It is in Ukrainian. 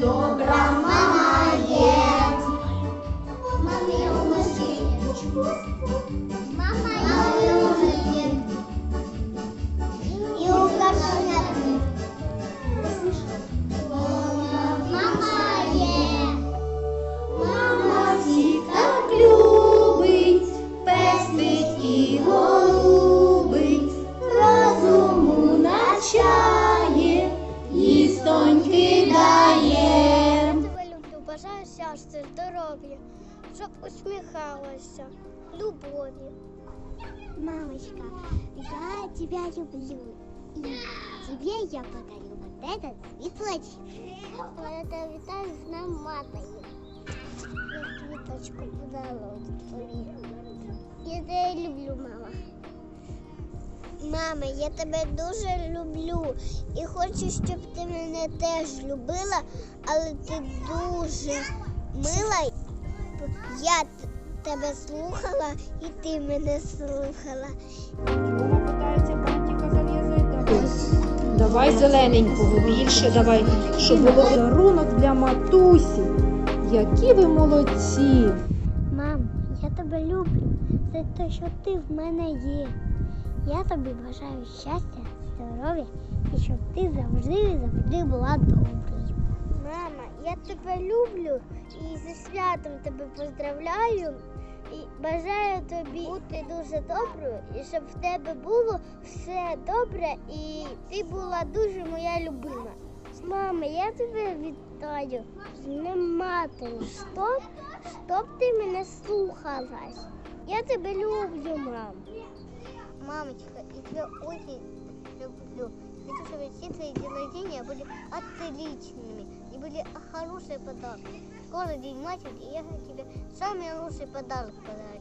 Добра мама є. Мамі у щастя, здоров'я, щоб усміхалася, любові. Мамочка, я тебя люблю. И тебе я подарю вот этот цветочек. Я вітаю з нам матері. Я квіточку подарунок тобі. Я тебе люблю, мама. Мама, я тебе дуже люблю і хочу, щоб ти мене теж любила, але ти дуже мила. Я тебе слухала і ти мене слухала. Вона питається бантика зав'язати. Давай. Зелененького більше, давай, щоб було подарунок для матусі. Які ви молодці! Мам, я тебе люблю за те, що ти в мене є. Я тобі бажаю щастя, здоров'я і щоб ти завжди і завжди була доброю. Мама, я тебе люблю і зі святом тебе поздравляю. І бажаю тобі бути дуже доброю, і щоб в тебе було все добре, і ти була дуже моя любима. Мама, я тебе вітаю матері. Щоб, щоб ти мене слухалась. Я тебе люблю, мам. Мамочка, и тебя очень люблю. Хочу, чтобы все твои день рождения были отличными и были хорошие подарки. Скоро День матери, и я тебе самый лучший подарок подарю.